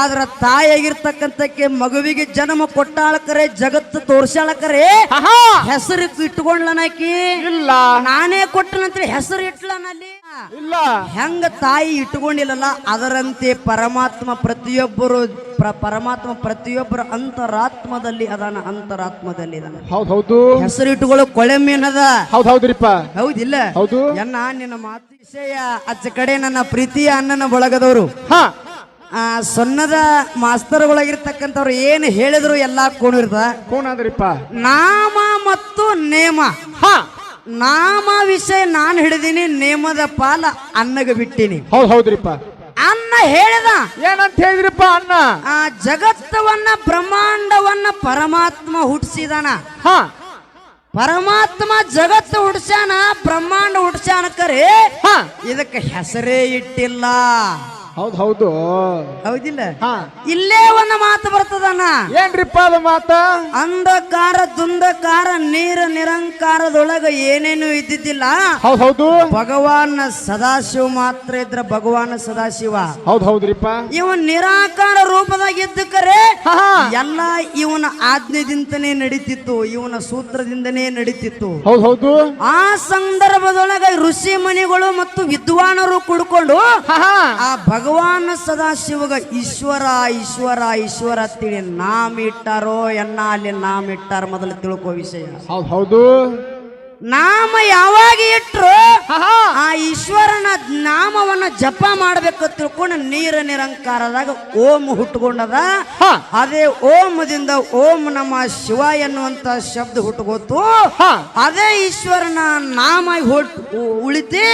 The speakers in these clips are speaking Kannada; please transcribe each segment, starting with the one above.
ಆದ್ರ ತಾಯಿಯಾಗಿರ್ತಕ್ಕಂಥಕ್ಕೆ ಮಗುವಿಗೆ ಜನ್ಮ ಕೊಟ್ಟಾಳಕರೆ ಜಗತ್ತು ತೋರ್ಸಾಳಕರೆ ಹೆಸರು ಇಟ್ಕೊಂಡ್ಲನಾಕಿ? ಇಲ್ಲ. ನಾನೇ ಕೊಟ್ಟನಂತೇಳಿ ಹೆಸರು ಇಟ್ಲನಲ್ಲಿ. ಇಲ್ಲ. ಹೆಂಗ ತಾಯಿ ಇಟ್ಕೊಂಡಿಲ್ಲಲ್ಲ ಅದರಂತೆ ಪರಮಾತ್ಮ ಪ್ರತಿಯೊಬ್ಬರು ಪ್ರ- ಪರಮಾತ್ಮ ಪ್ರತಿಯೊಬ್ಬರ ಅಂತರಾತ್ಮದಲ್ಲಿ ಅದಾನ ಅಂತರಾತ್ಮದಲ್ಲಿ ಹೌದು ಹೆಸರು ಇಟ್ಟುಕೊಳ್ಳೋ ಕೊಳೆ ಮೀನದ ಹೌದ್ ಹೌದ್ರಿಪ್ಪ. ಹೌದಿಲ್ಲ? ಹೌದು. ಎನ್ನ ನಿನ್ನ ಮಾತು ವಿಷಯ ಅಚ್ಚ ಕಡೆ ನನ್ನ ಪ್ರೀತಿಯ ಅಣ್ಣನ ಬಳಗದವರು. ಹಾ. ಆ ಮಾಸ್ತರ್ ಒಳಗಿರ್ತಕ್ಕಂಥವ್ರು ಏನು ಹೇಳಿದ್ರು ಎಲ್ಲ ಕೋಣಿರ್ದ ಕೋಣ ಅಂದ್ರಿಪ್ಪ ನಾಮ ಮತ್ತು ನೇಮ. ಹಾ. ನಾಮ ವಿಷಯ ನಾನು ಹಿಡಿದೀನಿ ನೇಮದ ಪಾಲ ಅನ್ನಗ ಬಿಟ್ಟಿನಿ. ಹೌದು ಹೌದ್ರಿಪ್ಪ. ಅನ್ನ ಹೇಳಿದ. ಏನಂತ ಹೇಳಿದ್ರಿಪ್ಪ ಅನ್ನ ಆ ಜಗತ್ತವನ್ನ ಬ್ರಹ್ಮಾಂಡವನ್ನ ಪರಮಾತ್ಮ ಹುಟ್ಟಿಸಿದಾನ ಹಾ. ಪರಮಾತ್ಮ ಜಗತ್ತು ಹುಡ್ಸ್ಯಾನ ಬ್ರಹ್ಮಾಂಡ ಹುಡ್ಸ್ಯಾನ ಕರೆ. ಹಾ. ಇದಕ್ಕೆ ಹೆಸರೇ ಇಟ್ಟಿಲ್ಲ. ಹೌದ್ ಹೌದು. ಹೌದಿಲ್ಲ? ಹಾ. ಇಲ್ಲೇ ಒಂದು ಮಾತು ಬರ್ತದಣ್ಣ. ಏನ್ರಿಪ್ಪ ಅದು ಮಾತ? ಅಂಧಕಾರ ದುಂದಕಾರ ನೀರ ನಿರಂಕಾರದೊಳಗ ಏನೇನು ಇದ್ದಿದ್ದಿಲ್ಲ. ಹೌದು ಹೌದು. ಭಗವಾನ್ ಸದಾಶಿವ ಮಾತ್ರ ಇದ್ರ ಭಗವಾನ್ ಸದಾಶಿವ. ಹೌದು ಹೌದ್ರಿಪ್ಪ. ಇವ ನಿರಾಕಾರ ರೂಪದಾಗ ಇದ್ದ ಕರೆ ಹಾ ಹಾ. ಎಲ್ಲ ಇವನ ಆಜ್ಞೆದಿಂದನೇ ನಡೀತಿತ್ತು ಇವನ ಸೂತ್ರದಿಂದನೇ ನಡೀತಿತ್ತು. ಹೌದು ಹೌದು. ಆ ಸಂದರ್ಭದೊಳಗ ಋಷಿ ಮುನಿಗಳು ಮತ್ತು ವಿದ್ವಾನರು ಕುಡ್ಕೊಂಡು ಆ ಹಾ. ಆ ಭಗವಾನ್ ಸದಾಶಿವಗ ಈಶ್ವರ ಈಶ್ವರ ಈಶ್ವರ ತಿಳಿ ನಾಮಿಟ್ಟಾರೋ ಎನ್ನ ಅಲ್ಲಿ ನಾಮ ಇಟ್ಟಾರ ಮೊದಲು ತಿಳ್ಕೋ ವಿಷಯ. ಹೌದು. ನಾಮ ಯಾವಾಗ ಇಟ್ರು ಆ ಈಶ್ವರನ ನಾಮವನ್ನ ಜಪ ಮಾಡ್ಬೇಕು ತಿಳ್ಕೊಂಡು ನೀರ ನಿರಂಕಾರದಾಗ ಓಂ ಹುಟ್ಟುಕೊಂಡದ ಅದೇ ಓಮದಿಂದ ಓಂ ನಮ್ಮ ಶಿವ ಎನ್ನುವಂತ ಶಬ್ದ ಹುಟ್ಟುಗೋತು ಅದೇ ಈಶ್ವರನ ನಾಮ ಉಳಿತಿ.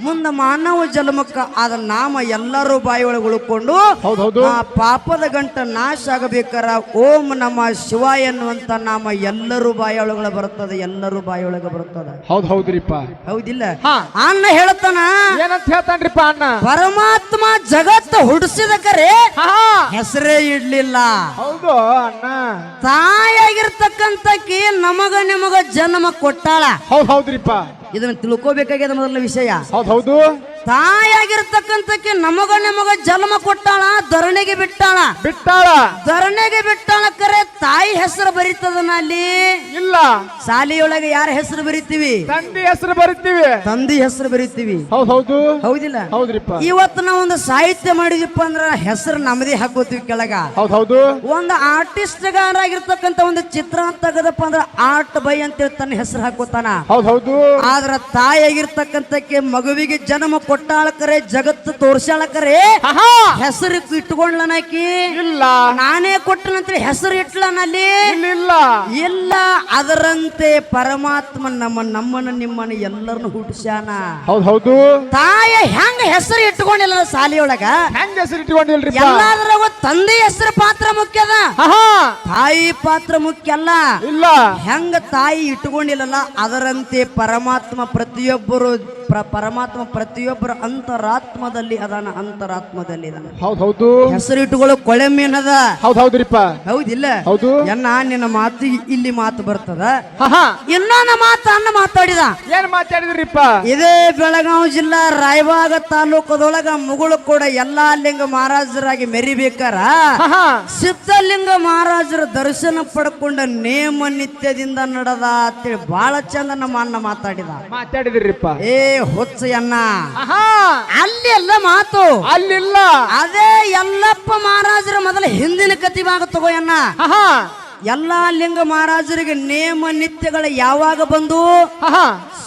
ಮುಂದ ಮಾನವ ಜನ್ಮಕ್ಕ ಅದ ನಾಮ ಎಲ್ಲರೂ ಬಾಯಿ ಒಳಗೆ ಉಳ್ಕೊಂಡು ಆ ಪಾಪದ ಗಂಟ ನಾಶ ಆಗಬೇಕಾರ ಓಂ ನಮ್ಮ ಶಿವ ಎನ್ನುವಂತ ನಾಮ ಎಲ್ಲರೂ ಬಾಯೊಳಗೆ ಬರ್ತದೆ ಎಲ್ಲರೂ ಬಾಯೊಳಗೆ ಬರ್ತದೆ ಹೌದ್ ಹೌದ್ರಿಪ್ಪ. ಹೌದಿಲ್ಲ. ಅನ್ನ ಹೇಳ್ತಾನ ಏನಂತ ಹೇಳ್ತಾನ್ರಿಪ್ಪ ಅಣ್ಣ? ಪರಮಾತ್ಮ ಜಗತ್ತು ಹುಡ್ಸಿದ ಕರೆ ಹೆಸರೇ ಇಡ್ಲಿಲ್ಲ. ಹೌದು ಅಣ್ಣ. ತಾಯಾಗಿರ್ತಕ್ಕಂತಕಿ ನಮಗ ನಿಮಗ ಜನ್ಮ ಕೊಟ್ಟಾಳ. ಹೌದ್ ಹೌದ್ರಿಪ್ಪ. ಇದನ್ನ ತಿಳ್ಕೋಬೇಕಾಗ್ಯದ ಮೊದಲ ವಿಷಯ. ಹೌದ್ ಹೌದು. ತಾಯಾಗಿರ್ತಕ್ಕಂತಕಿ ನಮಗ ನಮಗ ಜನ್ಮ ಕೊಟ್ಟಾಳ ಧರಣಿಗೆ ಬಿಟ್ಟಾಳ. ಬಿಟ್ಟಾಳ. ಧರಣಿಗೆ ಬಿಟ್ಟಾಳ ಕರೆ ತಾಯಿ ಹೆಸರು ಬರೀತದನ ಅಲ್ಲಿ? ಇಲ್ಲ. ಶಾಲೆಯೊಳಗೆ ಯಾರ ಹೆಸರು ಬರೀತೀವಿ? ತಂದಿ ಹೆಸರು ಬರೀತೀವಿ. ತಂದಿ ಹೆಸರು ಬರೀತೀವಿ. ಹೌದು ಹೌದು. ಹೌದಿಲ್ಲ? ಹೌದ್ರಿಪ್ಪ. ಇವತ್ತು ನಾವು ಒಂದು ಸಾಹಿತ್ಯ ಮಾಡಿದೀಪ್ಪ ಅಂದ್ರ ಹೆಸರು ನಮ್ಮದೇ ಹಾಕೋತೀವಿ ಕೆಳಗ. ಹೌದೌದು ಹೌದು. ಒಂದು ಆರ್ಟಿಸ್ಟ್ ಗಾರಾಗಿರ್ತಕ್ಕಂತ ಒಂದು ಚಿತ್ರ ತೆಗದಪ್ಪ ಅಂದ್ರ ಆರ್ಟ್ ಬೈ ಅಂತೇಳಿ ತನ್ನ ಹೆಸರು ಹಾಕೋತಾನ ಹೌದೌದು ಹೌದು. ಆದ್ರ ತಾಯಿಯಾಗಿರ್ತಕ್ಕಂತಕ್ಕೆ ಮಗುವಿಗೆ ಜನ್ಮ ಕೊಟ್ಟಾಳಕರೆ ಜಗತ್ತು ತೋರ್ಸಾಳಕರೆ ಹೆಸರು ಇಟ್ಕೊಂಡ್ಲನಾಕಿ ಇಲ್ಲ. ನಾನೇ ಕೊಟ್ಟನಂತ ಹೆಸರು ಇಟ್ಲನಲ್ಲಿ ಇಲ್ಲ ಇಲ್ಲ. ಅದರಂತೆ ಪರಮಾತ್ಮ ನಮ್ಮ ನಮ್ಮನ್ನ ನಿಮ್ಮನ್ನ ಎಲ್ಲರನ್ನು ಹುಟ್ಟಿಸ್ಯಾನ. ಹೌದ್ ತಾಯ ಹೆಂಗ ಹೆಸರು ಇಟ್ಕೊಂಡಿಲ್ಲ ಶಾಲೆಯೊಳಗ ಹೆಂಗ ಹೆಸರು ಇಟ್ಕೊಂಡಿಲ್ರಿ ಎಲ್ಲಾದ್ರಾಗ ತಂದೆ ಹೆಸರು ಪಾತ್ರ ಮುಖ್ಯದ? ತಾಯಿ ಪಾತ್ರ ಮುಖ್ಯ ಅಲ್ಲ? ಇಲ್ಲ. ಹೆಂಗ ತಾಯಿ ಇಟ್ಕೊಂಡಿಲ್ಲಲ್ಲ ಅದರಂತೆ ಪರಮಾತ್ಮ ಪ್ರತಿಯೊಬ್ಬರು ಪ್ರ- ಪರಮಾತ್ಮ ಪ್ರತಿಯೊಬ್ಬರ ಅಂತರಾತ್ಮದಲ್ಲಿ ಅದಾನ ಅಂತರಾತ್ಮದಲ್ಲಿ ಅದಾನ. ಹೌದ್ ಹೌದು. ಹೆಸರು ಇಟ್ಟುಕೊಳ್ಳೋ ಕೊಳೆ ಮೀನದ. ಹೌದ್ ಹೌದ್ರಿಪ್ಪ. ಹೌದಿಲ್ಲ ಹೌದು. ಎನ್ನ ನಿನ್ನ ಮಾತು ಇಲ್ಲಿ ಮಾತು ಬರ್ತದ. ಇನ್ನೊಂದ ಮಾತು ಅನ್ನ ಮಾತಾಡಿದ. ಏನ್ ಮಾತಾಡಿದ್ರಿಪ್ಪ? ಇದೇ ಬೆಳಗಾವಿ ಜಿಲ್ಲಾ ರಾಯಬಾಗ ತಾಲೂಕದೊಳಗ ಮುಗುಳು ಕೂಡ ಎಲ್ಲಾ ಲಿಂಗ ಮಹಾರಾಜರಾಗಿ ಮೆರಿಬೇಕಾರ. ಸಿದ್ಧಲಿಂಗ ಮಹಾರಾಜರ ದರ್ಶನ ಪಡ್ಕೊಂಡ ನೇಮ ನಿತ್ಯದಿಂದ ನಡೆದ ಅಂತೇಳಿ ಬಹಳ ಚಂದ ನಮ್ಮ ಅನ್ನ ಮಾತಾಡಿದ. ಮಾತಾಡಿದ್ರಿಪ್ಪ. ಏ ಹುಚ್ಚ ಅಲ್ಲಿಲ್ಲ ಆಹಾ. ಅಲ್ಲಿ ಎಲ್ಲ ಮಾತು. ಅಲ್ಲಿಲ್ಲ. ಅದೇ ಎಲ್ಲಪ್ಪ ಮಹಾರಾಜರ ಮೊದಲ ಹಿಂದಿನ ಕತಿ ಭಾಗ ತಗೋ ಆಹಾ. ಎಲ್ಲಾ ಲಿಂಗ ಮಹಾರಾಜರಿಗೆ ನೇಮ ನಿತ್ಯಗಳ ಯಾವಾಗ ಬಂದು?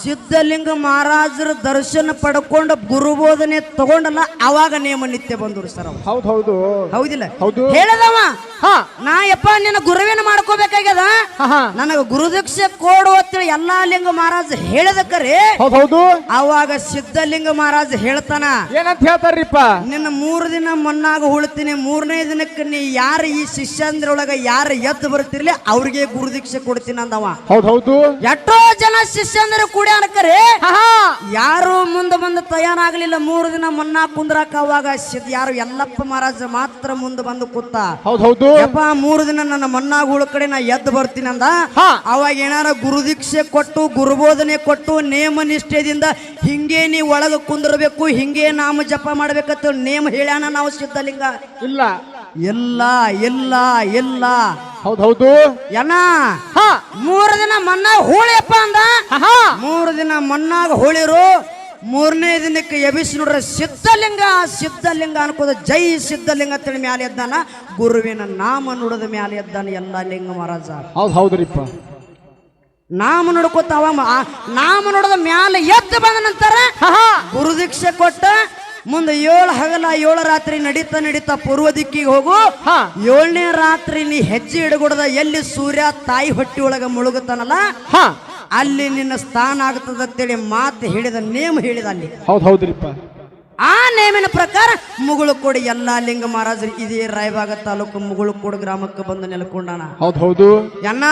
ಸಿದ್ಧಲಿಂಗ ಮಹಾರಾಜರ ದರ್ಶನ ಪಡ್ಕೊಂಡು ಗುರುಬೋಧನೆ ತಗೊಂಡಲ್ಲ ಅವಾಗ ನೇಮ ನಿತ್ಯ ಬಂದ್ರು ಸರ್ ಹೌದು ಹೌದ್ ಹೌದು. ಹೌದಿಲ್ಲ? ಹೌದು. ಹೇಳದವ? ನಾ ಯಪ್ಪ ನಿನ್ನ ಗುರುವಿನ ಮಾಡ್ಕೋಬೇಕಾಗ್ಯದ? ನನಗ ಗುರುದೀಕ್ಷೆ ಕೊಡು ಅಂತೇಳಿ ಎಲ್ಲಾ ಲಿಂಗ ಮಹಾರಾಜ ಹೇಳದಕ್ಕರಿ. ಕರೆ ಹೌದ್ ಹೌದು. ಅವಾಗ ಸಿದ್ಧಲಿಂಗ ಮಹಾರಾಜ ಹೇಳ್ತಾನ ಏನಂತ ಹೇಳ್ತಾರ್ರಿಪ್ಪ? ನಿನ್ನ ಮೂರು ದಿನ ಮಣ್ಣಾಗ ಉಳ್ತೀನಿ ಮೂರನೇ ದಿನಕ್ಕೆ ನೀ ಯಾರು ಈ ಶಿಷ್ಯಂದ್ರೊಳಗ ಯಾರು ಎದ್ದು ಬರ್ತಿರ್ಲಿ ಅವ್ರಿಗೆ ಗುರುದೀಕ್ಷೆ ಕೊಡ್ತೀನಿ ಅಂದವ. ಹೌದ್ ಹೌದು. ಎಷ್ಟೋ ಜನ ಶಿಷ್ಯಂದ್ರ ಕೂಡ ಅನ್ಕರೆ ಹಾ. ಯಾರು ಮುಂದೆ ಬಂದು ತಯಾರಾಗ್ಲಿಲ್ಲ. ಮೂರು ದಿನ ಮನ್ನಾ ಕುಂದ್ರಾಕ ಅವಾಗ ಯಾರು ಎಲ್ಲಪ್ಪ ಮಹಾರಾಜ ಮಾತ್ರ ಮುಂದೆ ಬಂದು ಕೂತ. ಹೌದ್ ಹೌದು. ಯಪ್ಪ ಮೂರು ದಿನ ನನ್ನ ಉಳ ಕಡೆ ನಾ ಎದ್ದು ಬರ್ತೀನಿ ಅಂದ. ಹಾ. ಅವಾಗ ಏನಾರ ಗುರುದೀಕ್ಷೆ ಕೊಟ್ಟು ಗುರುಬೋಧನೆ ಕೊಟ್ಟು ನೇಮ ನಿಷ್ಠೆದಿಂದ ಹಿಂಗೆ ನೀ ಒಳಗ ಕುಂದಿರ್ಬೇಕು ಹಿಂಗೆ ನಾಮ ಜಪ ಮಾಡ್ಬೇಕಂತ ನೇಮ ಹೇಳ್ಯಾನ ನಾವು ಸಿದ್ಧಲಿಂಗ. ಇಲ್ಲ. ಇಲ್ಲ ಇಲ್ಲ ಇಲ್ಲ ಹೌದು ಹೌದು. ಏನ ಹಾ. ಮೂರು ದಿನ ಮಣ್ಣಾಗ ಹೋಳಿಯಪ್ಪ ಅಂದ? ಮೂರು ದಿನ ಮಣ್ಣಾಗ ಹೋಳಿರು. ಮೂರನೇ ದಿನಕ್ಕೆ ಎಬಿಸಿ ನೋಡ್ರೆ ಸಿದ್ಧಲಿಂಗ ಸಿದ್ಧಲಿಂಗ ಅನ್ಕೋದ ಜೈ ಸಿದ್ಧಲಿಂಗ ತಿಳಿ ಮ್ಯಾಲೆ ಎದ್ದಾನ. ಗುರುವಿನ ನಾಮ ನುಡಿದ ಮ್ಯಾಲೆ ಎದ್ದಾನ ಎಲ್ಲ ಲಿಂಗ ಮಹಾರಾಜ. ಹೌದು ಹೌದ್ರಿಪ್ಪ ನಾಮ ನೋಡ್ಕೋತ ಅವ ಮ- ನಾಮ ನೋಡದ ಮ್ಯಾಲೆ ಎದ್ದು ಬಂದ ನಂತರ ಗುರು ದೀಕ್ಷೆ ಕೊಟ್ಟ ಮುಂದೆ ಏಳು ಹಗಲ ಏಳು ರಾತ್ರಿ ನಡೀತಾ ನಡೀತಾ ಪೂರ್ವ ದಿಕ್ಕಿಗೆ ಹೋಗು. ಹಾ. ಏಳನೇ ರಾತ್ರಿ ನೀ ಹೆಜ್ಜೆ ಹಿಡಗುಡದ ಎಲ್ಲಿ ಸೂರ್ಯ ತಾಯಿ ಹೊಟ್ಟಿ ಒಳಗ ಮುಳುಗುತ್ತಾನಲ್ಲ? ಹಾ. ಅಲ್ಲಿ ನಿನ್ನ ಸ್ಥಾನ ಆಗ್ತದ ಅಂತೇಳಿ ಮಾತು ಹೇಳಿದ ನೇಮ ಹೇಳಿದ ಅಲ್ಲಿ. ಹೌದು ಹೌದ್ರಿಪ್ಪ. ಆ ನೇಮಿನ ಪ್ರಕಾರ ಮುಗುಳುಕೋಡು ಎಲ್ಲಾ ಲಿಂಗ ಮಹಾರಾಜರು ಇದೇ ರಾಯಬಾಗ ತಾಲೂಕು ಮುಗುಳುಕೋಡು ಗ್ರಾಮಕ್ಕೆ ಬಂದು ನೆಲೆಕೊಂಡಾನ. ಹೌದ್ ಹೌದು. ಎನ್ನ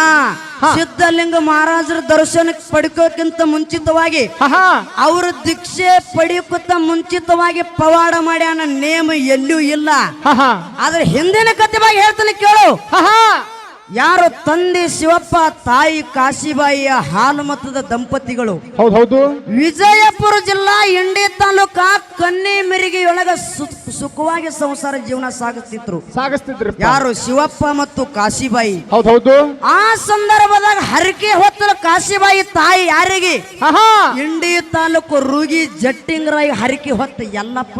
ಸಿದ್ಧಲಿಂಗ ಮಹಾರಾಜರ ದರ್ಶನ ಪಡ್ಕೋಕ್ಕಿಂತ ಮುಂಚಿತವಾಗಿ ಅವ್ರ ದೀಕ್ಷೆ ಪಡೆಯೋಕ್ಕಿಂತ ಮುಂಚಿತವಾಗಿ ಪವಾಡ ಮಾಡ್ಯಾನ ನೇಮ ಎಲ್ಲೂ ಇಲ್ಲ. ಆದ್ರೆ ಹಿಂದಿನ ಕಥೆವಾಗಿ ಹೇಳ್ತಾನೆ ಕೇಳು. ಯಾರು ತಂದೆ ಶಿವಪ್ಪ ತಾಯಿ ಕಾಶಿಬಾಯಿಯ ಹಾಲುಮತದ ದಂಪತಿಗಳು? ಹೌದೌದು ಹೌದು. ವಿಜಯಪುರ ಜಿಲ್ಲಾ ಇಂಡಿ ತಾಲೂಕ ಕನ್ನಿ ಮೆರಿಗೆಯೊಳಗ ಸುಖವಾಗಿ ಸಂಸಾರ ಜೀವನ ಸಾಗಿಸ್ತಿದ್ರು. ಸಾಗಿಸ್ತಿದ್ರು ಯಾರು ಶಿವಪ್ಪ ಮತ್ತು ಕಾಶಿಬಾಯಿ? ಹೌದೌದು ಹೌದು. ಆ ಸಂದರ್ಭದಾಗ ಹರಕೆ ಹೊತ್ತಲು ಕಾಶಿಬಾಯಿ ತಾಯಿ ಯಾರಿಗೆ? ಇಂಡಿ ತಾಲೂಕು ರೂಗಿ ಜಟ್ಟಿಂಗರಾಯಿ ಹರಕೆ ಹೊತ್ತ ಎಲ್ಲಪ್ಪ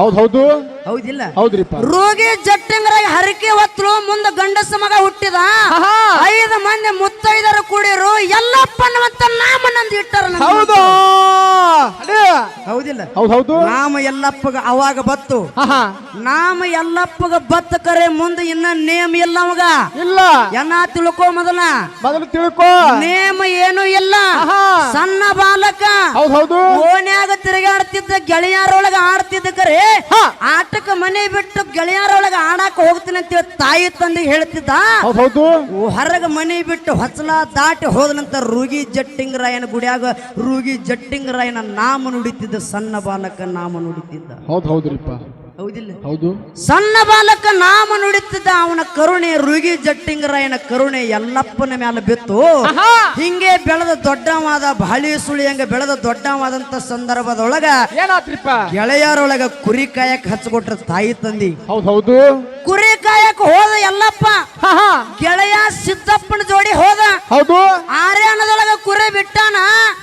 ಹೌದೌದು ಹೌದು ಹೌದಿಲ್ಲ? ಹೌದ್ರಿಪ್ಪ. ರೂಗಿ ಜಟ್ಟಿಂಗರಾಯಿ ಹರಕೆ ಹೊತ್ತಲು ಮುಂದೆ ಗಂಡಸ ಮಗ ಹುಟ್ಟಿದ. ಐದು ಮಂದಿ ಮುತ್ತೈದರು ಕೂಡಿರು ಎಲ್ಲಪ್ಪನವಂತ ನಾಮ ನಂದು ಇಟ್ಟಾರ ಹೌದು. ಹೌದಿಲ್ಲ. ಹೌದ್ ಹೌದು. ನಾಮ ಎಲ್ಲಪ್ಪಗ ಅವಾಗ ಬತ್ತು. ಹಾ ಹಾ. ನಾಮ ಎಲ್ಲಪ್ಪಗ ಬತ್ತ ಕರೆ ಮುಂದೆ ಇನ್ನ ನೇಮ ಇಲ್ಲ ಅವಾಗ. ಇಲ್ಲ. ಎನ್ನ ತಿಳ್ಕೊ ಮೊದಲ. ಮೊದಲು ತಿಳ್ಕೋ. ನೇಮ ಏನು ಇಲ್ಲ. ಸಣ್ಣ ಬಾಲಕ. ಹೌದು ಹೌದು. ಓನ್ಯಾಗ ತಿರುಗಾಡ್ತಿದ್ದ ಗೆಳೆಯರೊಳಗ ಆಡ್ತಿದ್ದ ಕರೆ. ಹಾ. ಆಟಕ್ಕ ಮನೆ ಬಿಟ್ಟು ಗೆಳೆಯರೊಳಗ ಆಡಾಕ ಹೋಗ್ತೀನಿ ಅಂತ ತಾಯಿ ತಂದೆ ಹೇಳ್ತಿದ್ದ. ಹೌದ್ ಹೌದು. ಹೊರಗ ಮನೆ ಬಿಟ್ಟು ಹೊಸಲ ದಾಟಿ ಹೋದ ನಂತರ ರೂಗಿ ಜಟ್ಟಿಂಗರಾಯನ ಗುಡಿಯಾಗ ರೂಗಿ ಜಟ್ಟಿಂಗರಾಯನ ನಾಮ ನುಡಿತಿದ್ದ ಸಣ್ಣ ಬಾಲಕ ನಾಮ ನುಡಿತಿದ್ದ. ಹೌದು ಹೌದ್ರಿಪ್ಪ. ಹೌದಿಲ್ಲ? ಹೌದು. ಸಣ್ಣ ಬಾಲಕ ನಾಮ ನುಡಿತಿದ್ದ ಅವನ ಕರುಣೆ ರುಗಿ ಜಟ್ಟಿಂಗರಾಯನ ಕರುಣೆ ಎಲ್ಲಪ್ಪನ ಮ್ಯಾಲ ಬಿತ್ತು. ಹಿಂಗೆ ಬೆಳೆದ ದೊಡ್ಡವಾದ ಬಾಳಿ ಸುಳಿ ಹಂಗ ಬೆಳೆದ ದೊಡ್ಡವಾದಂತ ಸಂದರ್ಭದೊಳಗ ಏನಾತ್ರಿಪ್ಪ? ಗೆಳೆಯರೊಳಗ ಕುರಿ ಕಾಯಕ್ ಹಚ್ಕೊಟ್ರ ತಾಯಿ ತಂದಿ. ಹೌದ್ ಹೌದು. ಕುರಿ ಕಾಯಕ್ ಹೋದ ಎಲ್ಲಪ್ಪ. ಹಾ ಹಾ. ಗೆಳೆಯ ಸಿದ್ದಪ್ಪನ ಜೋಡಿ ಹೋದ. ಹೌದು. ಆರ್ಯಾನದೊಳಗ ಕುರಿ ಬಿಟ್ಟಾನ.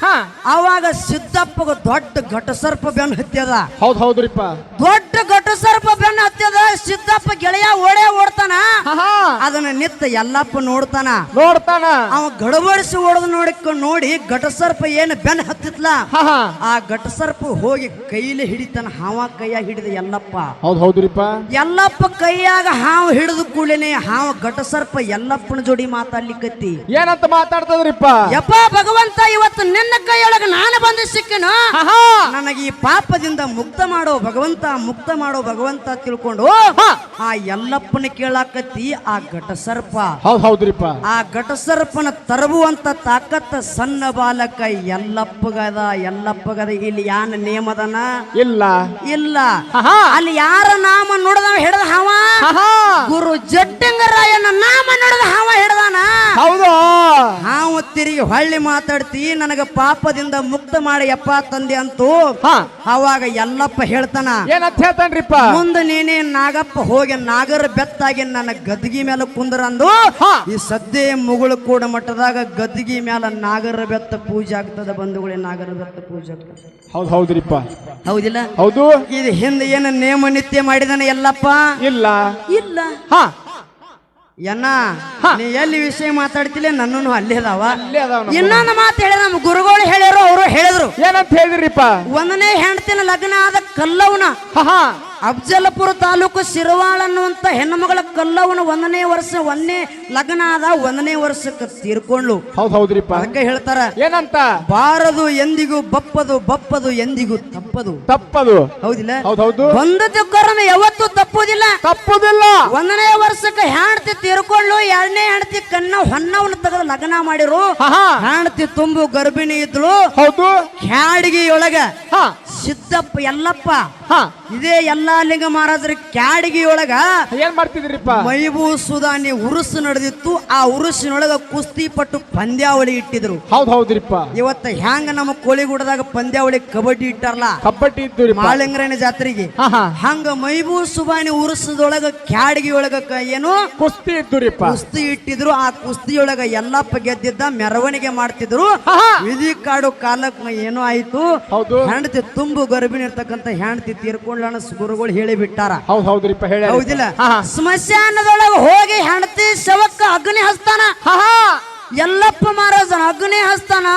ಹಾ. ಅವಾಗ ಸಿದ್ದಪ್ಪಗ ದೊಡ್ಡ ಘಟಸರ್ಪ ಬೆನ್ ಹತ್ಯದ. ಹೌದ್ ಹೌದ್ರಿಪ್ಪ. ದೊಡ್ಡ ಘಟಸರ್ಪ ಬೆನ್ನ ಹತ್ಯದ. ಸಿದ್ದಪ್ಪ ಗೆಳೆಯ ಓಡೇ ಓಡ್ತಾನ. ಹಾ ಹಾ. ಅದನ್ನ ನಿತ್ತ ಎಲ್ಲಪ್ಪ ನೋಡ್ತಾನ. ನೋಡ್ತಾನ. ಅವ ಗಡಬಡಿಸಿ ಓಡದ್ ನೋಡಿಕ ನೋಡಿ ಘಟಸರ್ಪ ಏನು ಬೆನ್ ಹತ್ತಿತ್ಲ. ಹಾ ಹಾ. ಆ ಘಟಸರ್ಪ ಹೋಗಿ ಕೈಲಿ ಹಿಡಿತಾನ. ಹಾವ ಕೈಯಾಗ ಹಿಡಿದ ಎಲ್ಲಪ್ಪ. ಹೌದ್ ಹೌದ್ರಿಪ್ಪ. ಎಲ್ಲಪ್ಪ ಕೈಯಾಗ ಹಾವು ಹಿಡಿದ ಕೂಡಲೇ ಹಾವ ಘಟಸರ್ಪ ಎಲ್ಲಪ್ಪನ ಜೋಡಿ ಮಾತಾಡ್ಲಿಕ್ಕತ್ತಿ. ಏನಂತ ಮಾತಾಡ್ತದ್ರಿಪ್ಪ? ಯಪ್ಪ ಭಗವಂತ ಇವತ್ತು ನಿನ್ನ ಕೈಯೊಳಗ ನಾನು ಬಂದು ಸಿಕ್ಕನು? ನನಗೆ ಈ ಪಾಪದಿಂದ ಮುಕ್ತ ಮಾಡೋ ಭಗವಂತ ಮುಕ್ತ ಮಾಡೋ ಭಗವಂತ ತಿಳ್ಕೊಂಡು ಆ ಎಲ್ಲಪ್ಪನ ಕೇಳಾಕತ್ತಿ ಆ ಘಟಸರ್ಪ. ಹೌದ್ ಹೌದ್ರಿಪ್ಪ. ಆ ಘಟಸರ್ಪನ ತರಬುವಂತ ತಾಕತ್ತ ಸಣ್ಣ ಬಾಲಕ ಎಲ್ಲಪ್ಪಗದ ಎಲ್ಲಪ್ಪಗದ. ಇಲ್ಲಿ ಯಾನ ನೇಮದನ? ಇಲ್ಲ. ಇಲ್ಲ. ಅಲ್ಲಿ ಯಾರ ನಾಮ ನೋಡದ ಹಿಡದ ಹಾವ? ಗುರು ಜಟ್ಟಿಂಗರಾಯನ ನಾಮ ತಿರುಗಿ ಹೊಳ್ಳಿ ಮಾತಾಡ್ತಿ ನನಗ ಪಾಪದಿಂದ ಮುಕ್ತ ಮಾಡಿ ಎಪ್ಪ ತಂದೆ ಅಂತೂ ಹಾ. ಅವಾಗ ಎಲ್ಲಪ್ಪ ಹೇಳ್ತಾನ ಏನಂತ ಹೇಳ್ತಾನ್ರಿಪ್ಪ? ಮುಂದೆ ನೀನೇ ನಾಗಪ್ಪ ಹೋಗಿ ನಾಗರ ಬೆತ್ತಾಗಿ ನನ್ನ ಗದ್ಗಿ ಮೇಲೆ ಕುಂದ್ರಂದು ಹಾ. ಈ ಸದ್ಯ ಮುಗುಳು ಕೂಡ ಮಟ್ಟದಾಗ ಗದ್ಗಿ ಮೇಲೆ ನಾಗರ ಬೆತ್ತ ಪೂಜೆ ಆಗ್ತದ ಬಂಧುಗಳೇ ನಾಗರ ಬೆತ್ತ ಪೂಜೆ ಆಗ್ತದೆ. ಹೌದು ಹೌದ್ರಿಪ್ಪ. ಹೌದಿಲ್ಲ? ಹೌದು. ಇದು ಹಿಂದೆ ಏನು ನೇಮ ನಿತ್ಯ ಮಾಡಿದಾನೆ ಎಲ್ಲಪ್ಪ? ಇಲ್ಲ. ಇಲ್ಲ. ಹಾ. ಎನ್ನ ನೀ ಎಲ್ಲಿ ವಿಷಯ ಮಾತಾಡ್ತಿಲ್ಲ ನನ್ನನ್ನು ಅಲ್ಲೇ ಅದಾವ. ಇನ್ನೊಂದು ಮಾತು ಹೇಳಿದ ನಮ್ಮ ಗುರುಗಳು ಹೇಳಿರೋ ಅವರು ಹೇಳಿದ್ರು. ಏನಂತ ಹೇಳಿದ್ರಿಪ್ಪ? ಒಂದನೇ ಹೆಂಡತಿನ ಲಗ್ನ ಆದ ಕಲ್ಲವನ. ಅಫ್ಜಲಪುರ ತಾಲೂಕು ಶಿರವಾಳ ಅನ್ನುವಂತ ಹೆಣ್ಣುಮಗಳ ಕಲ್ಲವನ ಒಂದನೇ ವರ್ಷ ಒಂದನೇ ಲಗ್ನ ಆದ ಒಂದನೇ ವರ್ಷಕ್ಕೆ ತೀರ್ಕೊಂಡ್ಲು ಹೌದ್ ಹೌದ್ರಿಪ್ಪ. ಅದಕ್ಕೆ ಹೇಳ್ತಾರ ಏನಂತ? ಬಾರದು ಎಂದಿಗೂ ಬಪ್ಪದು ಬಪ್ಪದು ಎಂದಿಗೂ ತಪ್ಪದು. ತಪ್ಪದು. ಹೌದಿಲ್ಲ? ಹೌದ್ ಹೌದು. ಬಂದದ್ದು ಕರ್ಮ ಯಾವತ್ತೂ ತಪ್ಪುದಿಲ್ಲ. ತಪ್ಪುದಿಲ್ಲ. ಒಂದನೇ ವರ್ಷಕ್ಕೆ ಹೆಂಡತಿ ತೀರ್ಕೊಳ್ಳು ಎರಡನೇ ಹೆಂಡತಿ ಕಣ್ಣ ಹೊನ್ನವನ್ನು ತೆಗೆದು ಲಗ್ನ ಮಾಡಿರು. ಹಾ ಹಾ. ಹೆಂಡತಿ ತುಂಬು ಗರ್ಭಿಣಿ ಇದ್ಳು ಹೌದು. ಹ್ಯಾಡಿಗೆಯೊಳಗ ಹಾ. ಸಿದ್ದಪ್ಪ ಎಲ್ಲಪ್ಪ ಹಾ. ಇದೇ ಎಲ್ಲಾ ಲಿಂಗ ಮಹಾರಾಜರ ಕ್ಯಾಡಗಿಯೊಳಗ ಏನ್ ಮಾಡ್ತಿದ್ರಿಪ್ಪ ಮೈಬೂ ಸುದಾನಿ ಉರುಸು ನಡೆದಿತ್ತು. ಆ ಉರುಸಿನೊಳಗ ಕುಸ್ತಿ ಪಟ್ಟು ಪಂದ್ಯಾವಳಿ ಇಟ್ಟಿದ್ರು. ಹೌದ್ ಹೌದ್ರಿಪ್ಪ. ಇವತ್ತ ಹ್ಯಾಂಗ ನಮ್ಮ ಕೋಳಿಗೂಡದಾಗ ಪಂದ್ಯಾವಳಿ ಕಬಡ್ಡಿ ಇಟ್ಟಾರಲ್ಲ? ಕಬಡ್ಡಿ ಇತ್ತು ಮಾಳಿಂಗರನ ಜಾತ್ರೆಗೆ. ಹಾ ಹಾ. ಹಂಗ ಮೈಬೂ ಸುಬಾನಿ ಉರುಸದೊಳಗ ಕ್ಯಾಡಗಿಯೊಳಗ ಒಳಗ ಕ- ಏನು? ಕುಸ್ತಿ ಇದ್ದುರಿಪ್ಪ. ಕುಸ್ತಿ ಇಟ್ಟಿದ್ರು. ಆ ಕುಸ್ತಿಯೊಳಗ ಎಲ್ಲಪ್ಪ ಗೆದ್ದಿದ್ದ ಮೆರವಣಿಗೆ ಮಾಡ್ತಿದ್ರು. ಹಾ ಹಾ. ವಿಧಿ ಕಾಡು ಕಾಲಕ್ಕೆ ಏನೋ ಆಯ್ತು. ಹೌದು. ಹೆಂಡತಿ ತುಂಬು ಗರ್ಭಿಣಿ ಇರ್ತಕ್ಕಂಥ ಹೆಂಡತಿ ತೀರ್ಕೊಂಡ್ಲಣ ಗುರುಗಳು ಹೇಳಿ ಬಿಟ್ಟಾರ. ಹೌದ್ ಹೌದ್ರಿಪ್ಪ ಹೇಳ ಹೌದಿಲ್ಲ? ಸ್ಮಶಾನದೊಳಗೆ ಹೋಗಿ ಹೆಣತಿ ಶವಕ್ಕ ಅಗ್ನಿ ಹಸ್ತಾನ ಎಲ್ಲಪ್ಪ ಮಹಾರಾಜನ ಅಗ್ನಿ ಹಸ್ತಾನ